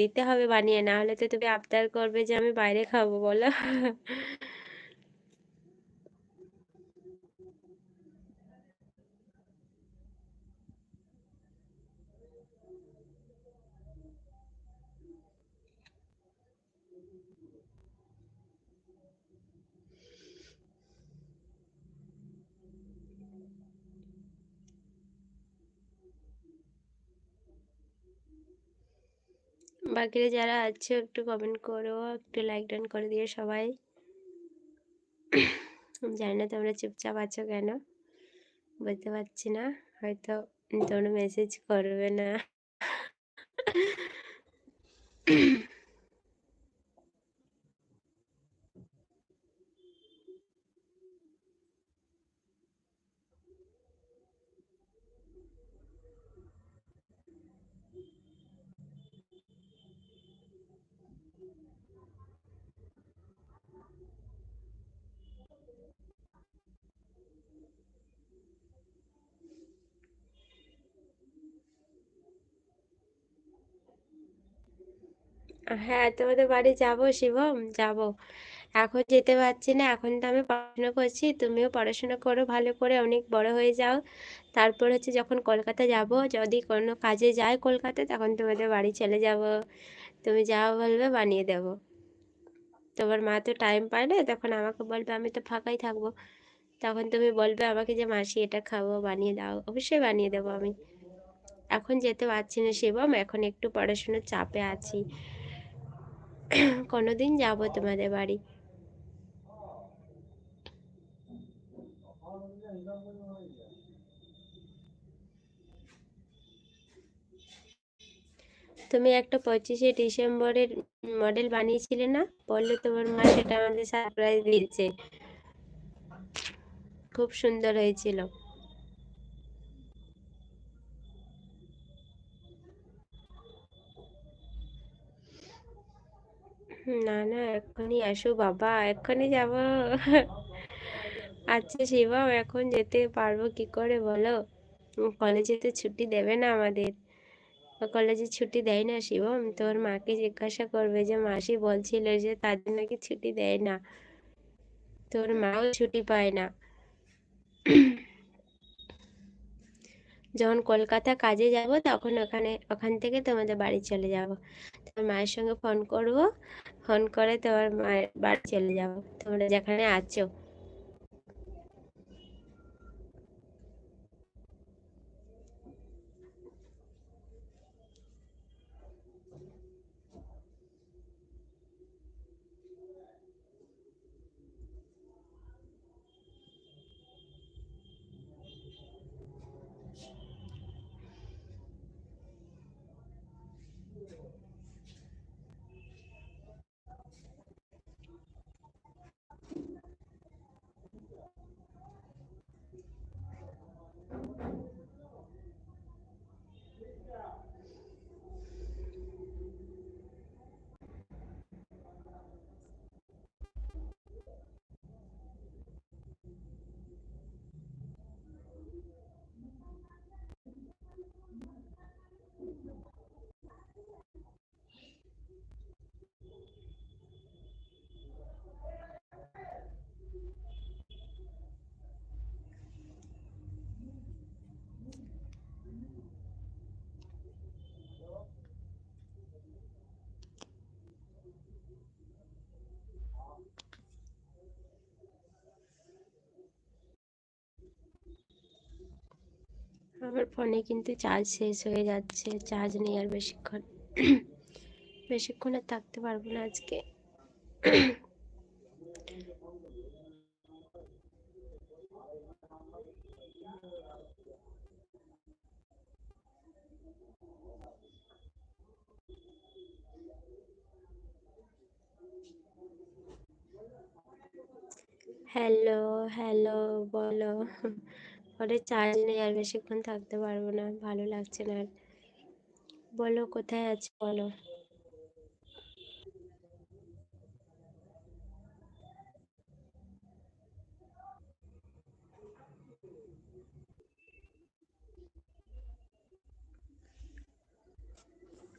দিতে হবে বানিয়ে না হলে তো তুমি আবদার করবে যে আমি বাইরে খাব বলো বাকিরা যারা আছে একটু কমেন্ট করো, একটু লাইক ডান করে দিও সবাই। জানি না তোমরা চুপচাপ আছো কেন, বুঝতে পারছি না, হয়তো তোমরা মেসেজ করবে না। হ্যাঁ তোমাদের বাড়ি যাব শিবম? যাব। এখন যেতে পারছি না, এখন তো আমি পড়াশোনা করছি, তুমিও পড়াশোনা করো, ভালো করে অনেক বড় হয়ে যাও। তারপর হচ্ছে যখন কলকাতা যাব, যদি কোনো কাজে যায় কলকাতা, তখন তোমাদের বাড়ি চলে যাব। তুমি যা বলবে বানিয়ে দেব। তোমার মা তো টাইম পায় না, তখন আমাকে বলবে, আমি তো ফাঁকাই থাকব। তখন তুমি বলবে আমাকে যে, মাসি, এটা খাব, বানিয়ে দাও। অবশ্যই বানিয়ে দেবো আমি। এখন যেতে পারছি না শিবম, এখন একটু পড়াশোনার চাপে আছি। কোনোদিন যাব তোমাদের বাড়ি। তুমি একটা পঁচিশে ডিসেম্বরের মডেল বানিয়েছিলে না? বললে তোমার মা সেটা আমাদের সারপ্রাইজ দিয়েছে। খুব সুন্দর হয়েছিল। না না, এক্ষুনি আসো বাবা, এক্ষুনি যাব। আচ্ছা শিবম এখন যেতে পারব কি করে বলো? কলেজে তো ছুটি দেবে না আমাদের। কলেজে ছুটি দেয় না শিবম তোর মাকে জিজ্ঞাসা করবে যে মাসি বলছিল যে তাদের নাকি ছুটি দেয় না। তোর মাও ছুটি পায় না। যখন কলকাতা কাজে যাব, তখন ওখানে, ওখান থেকে তোমাদের বাড়ি চলে যাব। তোমার মায়ের সঙ্গে ফোন করব। ফোন করে তোমার মায়ের বাড়ি চলে যাব। তোমরা যেখানে আছো। আমার ফোনে কিন্তু চার্জ শেষ হয়ে যাচ্ছে চার্জ নেই আর বেশিক্ষণ। বেশিক্ষণ আর থাকতে পারব না আজকে। হ্যালো হ্যালো বলো। তারপরে চার্জ নেই আর বেশিক্ষণ থাকতে পারব না, ভালো লাগছে না আর। বলো, কোথায় আছে বলো?